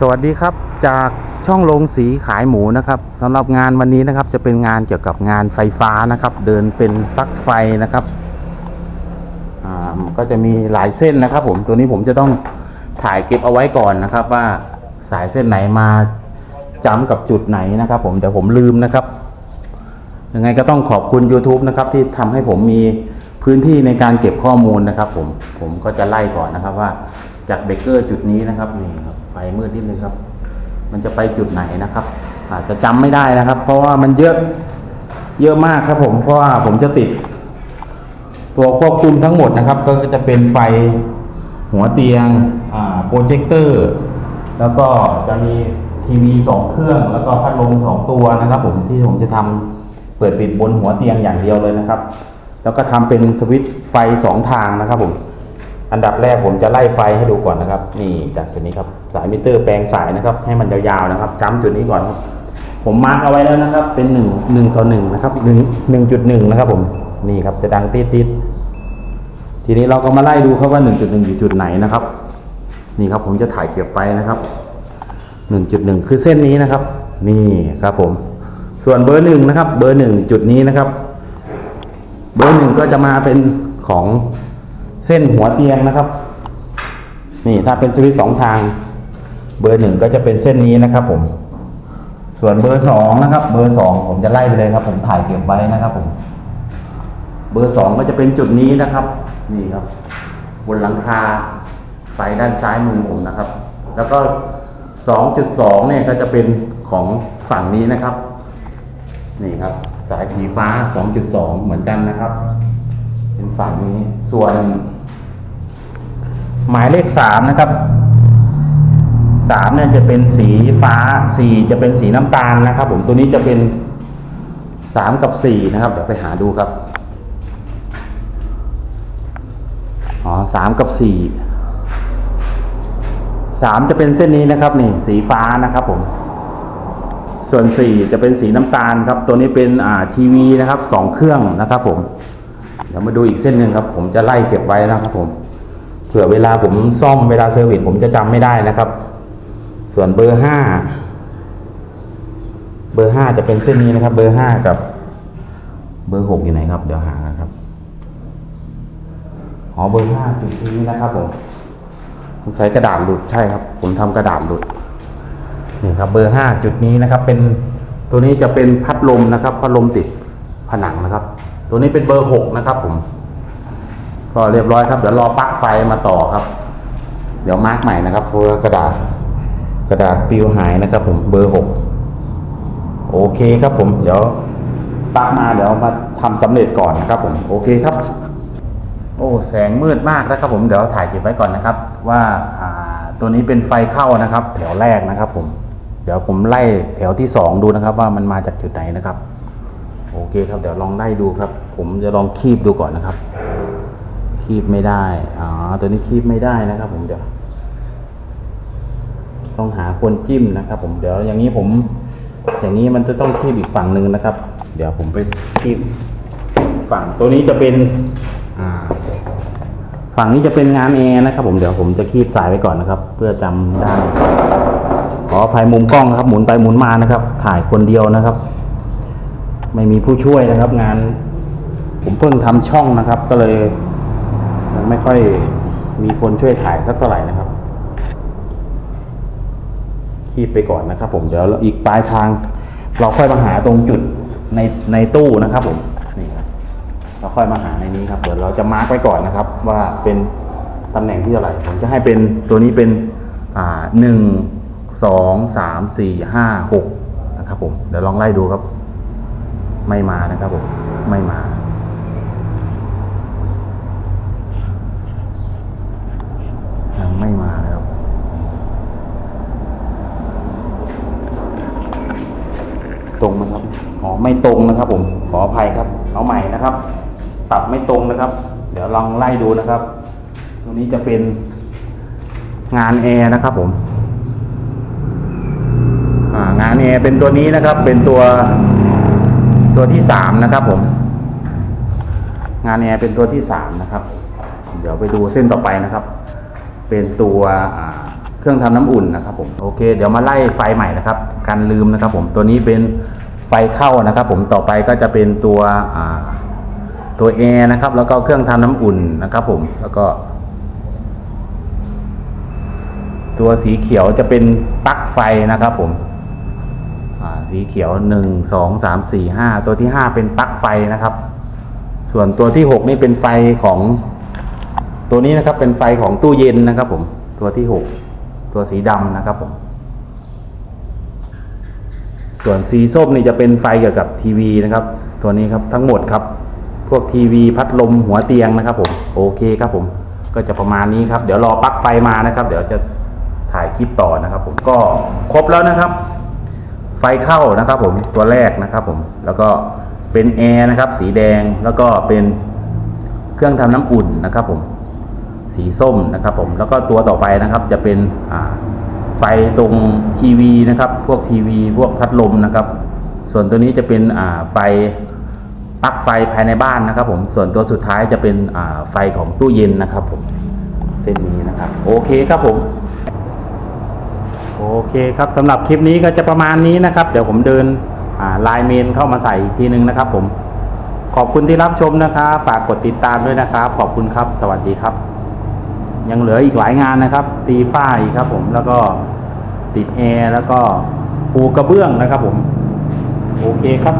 สวัสดีครับจากช่องลงสีขายหมูนะครับสำหรับงานวันนี้นะครับจะเป็นงานเกี่ยวกับงานไฟฟ้านะครับ เดินเป็นปลั๊กไฟนะครับอ่าก็จะมีหลายเส้นนะครับ ผมตัวนี้ผมจะต้องถ่ายเก็บเอาไว้ก่อนนะครับ ว่าสายเส้นไหนมาจ้ำกับจุดไหนนะครับ ผมแต่ผมลืมนะครับยังไงก็ต้องขอบคุณ YouTube นะครับที่ทำให้ผมมีพื้นที่ในการเก็บข้อมูลนะครับ ผมผมก็จะไล่ก่อนนะครับว่าจากเบเกอร์จุดนี้นะครับนี่ครับ ไฟมืดนิดนึงครับ มันจะไปจุดไหนนะครับ อาจจะจำไม่ได้นะครับ เพราะว่ามันเยอะเยอะมากครับ ผมเพราะว่าผมจะติด ตัวควบคุมทั้งหมดนะครับ ก็จะเป็นไฟหัวเตียงอ่าโปรเจคเตอร์ แล้วก็จะมีทีวีสองเครื่อง แล้วก็พัดลมสองตัวนะครับ ผมที่ผมจะทำเปิดปิดบนหัวเตียงอย่างเดียวเลยนะครับ แล้วก็ทำเป็นสวิตช์ไฟสองทางนะครับผม อันดับแรกผมจะไล่ไฟให้ดูก่อนนะครับ นี่จากจุดนี้ครับสายมิเตอร์แปลงสายนะครับ ให้มันยาวๆนะครับจ้ำจุดนี้ก่อนครับ ผมมาร์กเอาไว้แล้วนะครับ เป็นหนึ่งหนึ่งต่อหนึ่งนะครับหนึ่งหนึ่งจุดหนึ่งนะครับ ผมนี่ครับจะดังติดติดทีนี้เราก็มาไล่ดูครับว่าหนึ่งจุดหนึ่งอยู่จุดไหนนะครับ นี่ครับผมจะถ่ายเก็บไปนะครับหนึ่งจุดหนึ่งคือเส้นนี้นะครับ นี่ครับผม ส่วนเบอร์หนึ่งนะครับ เบอร์หนึ่งจุดนี้นะครับ เบอร์หนึ่งก็จะมาเป็นของ เส้นหัวเตียงนะครับ นี่ถ้าเป็นสวิตสองทาง เบอร์หนึ่งก็จะเป็นเส้นนี้นะครับผม ส่วนเบอร์สองนะครับ เบอร์สองผมจะไล่ไปเลยครับ ผมถ่ายเก็บไว้นะครับผม เบอร์สองก็จะเป็นจุดนี้นะครับ นี่ครับ บนหลังคาไฟด้านซ้ายมือผมนะครับ แล้วก็สองจุดสองเนี่ยก็จะเป็นของฝั่งนี้นะครับ นี่ครับ สายสีฟ้า2.2เหมือนกันนะครับ เป็นฝั่งนี้ส่วน หมายเลข3นะครับ3เนี่ยจะเป็นสีฟ้า4จะเป็นสีน้ำตาลนะครับ ผมตัวนี้จะเป็น3กับ4นะครับ เดี๋ยวไปหาดูครับอ๋อ3กับ4 3จะเป็นเส้นนี้นะครับนี่สีฟ้านะครับผมส่วน4จะเป็นสีน้ำตาลครับ ตัวนี้เป็นอ่าทีวีนะครับสองเครื่องนะครับ ผมเดี๋ยวมาดูอีกเส้นหนึ่งครับ ผมจะไล่เก็บไว้นะครับผม ผื่อเวลาผมซ่อมเวลาเซอร์วิสผมจะจำไม่ได้นะครับ ส่วนเบอร์ห้าเบอร์ห้าจะเป็นเส้นนี้นะครับ เบอร์ห้ากับ เบอร์หกอยู่ไหนครับ เดี๋ยวหานะครับอ๋อเบอร์ห้าจุดนี้นะครับผมผมใช้กระดาษหลุดใช่ครับ ผมทำกระดาษหลุดนี่ครับ เบอร์ห้าจุดนี้นะครับ เป็นตัวนี้จะเป็นพัดลมนะครับ พัดลมติดผนังนะครับ ตัวนี้เป็นเบอร์หกนะครับ ผม ก็เรียบร้อยครับ เดี๋ยวรอปลั๊กไฟมาต่อครับ เดี๋ยวมาร์กใหม่นะครับเพราะกระดาษกระดาษปิวหายนะครับ ผมเบอร์หกโอเคครับผม เดี๋ยวปลั๊กมาเดี๋ยวมาทำสำเร็จก่อนนะครับ ผมโอเคครับ โอ้แสงมืดมากนะครับ ผมเดี๋ยวถ่ายเก็บไว้ก่อนนะครับ ว่าตัวนี้เป็นไฟเข้านะครับ แถวแรกนะครับ ผม เดี๋ยวผมไล่แถวที่สองดูนะครับ ว่ามันมาจากจุดไหนนะครับ โอเคครับ เดี๋ยวลองไล่ดูครับ ผมจะลองคีบดูก่อนนะครับ คีบไม่ได้อ๋อตัวนี้คีบไม่ได้นะครับ ผมเดี๋ยว ต้องหาคนจิ้มนะครับ ผมเดี๋ยวอย่างนี้ผม อย่างนี้มันจะต้องคีบอีกฝั่งหนึ่งนะครับ เดี๋ยวผมไปคีบฝั่งตัวนี้จะเป็น อ่า ฝั่งนี้จะเป็นงานแอร์นะครับ ผมเดี๋ยวผมจะคีบสายไว้ก่อนนะครับ เพื่อจำได้ขออภัยมุมกล้องนะครับ หมุนไปหมุนมานะครับ ถ่ายคนเดียวนะครับ ไม่มีผู้ช่วยนะครับ งาน ผมเพิ่งทำช่องนะครับ ก็เลย ไม่ค่อยมีคนช่วยถ่ายสักเท่าไหร่นะครับ คีบไปก่อนนะครับ ผมเดี๋ยวอีกปลายทาง เราค่อยมาหาตรงจุดในในตู้นะครับ ผมนี่ครับเราค่อยมาหาในนี้ครับ เดี๋ยวเราจะมาร์กไว้ก่อนนะครับ ว่าเป็นตำแหน่งที่เท่าไหร่ผมจะให้เป็นตัวนี้เป็นอ่าหนึ่งสองสามสี่ห้าหกนะครับ ผมเดี๋ยวลองไล่ดูครับ ไม่มานะครับ ผมไม่มา ยัง ไม่มานะครับตรงไหมครับอ๋อไม่ตรงนะครับ ผมขออภัยครับ เอาใหม่นะครับปรับไม่ตรงนะครับ เดี๋ยวลองไล่ดูนะครับ ตรงนี้จะเป็นงานแอร์นะครับ ผมงานแอร์เป็นตัวนี้นะครับ เป็นตัวตัวที่สามนะครับ ผม งานแอร์เป็นตัวที่สามนะครับ เดี๋ยวไปดูเส้นต่อไปนะครับ เป็นตัวเครื่องทำน้ำอุ่นนะครับผมโอเค เดี๋ยวมาไล่ไฟใหม่นะครับกันลืมนะครับผมตัวนี้เป็นไฟเข้านะครับผมต่อไปก็จะเป็นตัวตัวแอร์นะครับ แล้วก็เครื่องทำน้ำอุ่นนะครับผมแล้วก็ ตัวสีเขียวจะเป็นปลั๊กไฟนะครับผมสีเขียวหนึ่งสองสามสี่ห้าตัวที่ห้าเป็นปลั๊กไฟนะครับ ส่วนตัวที่หกนี่เป็นไฟของ ตัวนี้นะครับเป็นไฟของตู้เย็นนะครับผมตัวที่หกตัวสีดำนะครับผมส่วนสีส้มนี่จะเป็นไฟเกี่ยวกับทีวีนะครับ ตัวนี้ครับทั้งหมดครับ พวกทีวีพัดลมหัวเตียงนะครับผมโอเคครับผมก็จะประมาณนี้ครับ เดี๋ยวรอปลั๊กไฟมานะครับ เดี๋ยวจะถ่ายคลิปต่อนะครับ ผมก็ครบแล้วนะครับ ไฟเข้านะครับ ผมตัวแรกนะครับ ผมแล้วก็เป็นแอร์นะครับ สีแดงแล้วก็เป็นเครื่องทำน้ำอุ่นนะครับ ผม สีส้มนะครับผมแล้วก็ตัวต่อไปนะครับจะเป็นไฟตรงทีวีนะครับ พวกทีวีพวกพัดลมนะครับ ส่วนตัวนี้จะเป็นไฟปลั๊กไฟภายในบ้านนะครับ ผมส่วนตัวสุดท้ายจะเป็นไฟของตู้เย็นนะครับผมเส้นนี้นะครับ โอเคครับผมโอเคครับสำหรับคลิปนี้ก็จะประมาณนี้นะครับ เดี๋ยวผมเดินอ่าไลน์เมนเข้ามาใส่อีกทีนึงนะครับ ผมขอบคุณที่รับชมนะครับ ฝากกดติดตามด้วยนะครับ ขอบคุณครับ สวัสดีครับ ยังเหลืออีกหลายงานนะครับ ตีฝ้าอีกครับผมแล้วก็ติดแอร์แล้วก็ปูกระเบื้องนะครับผม โอเคครับ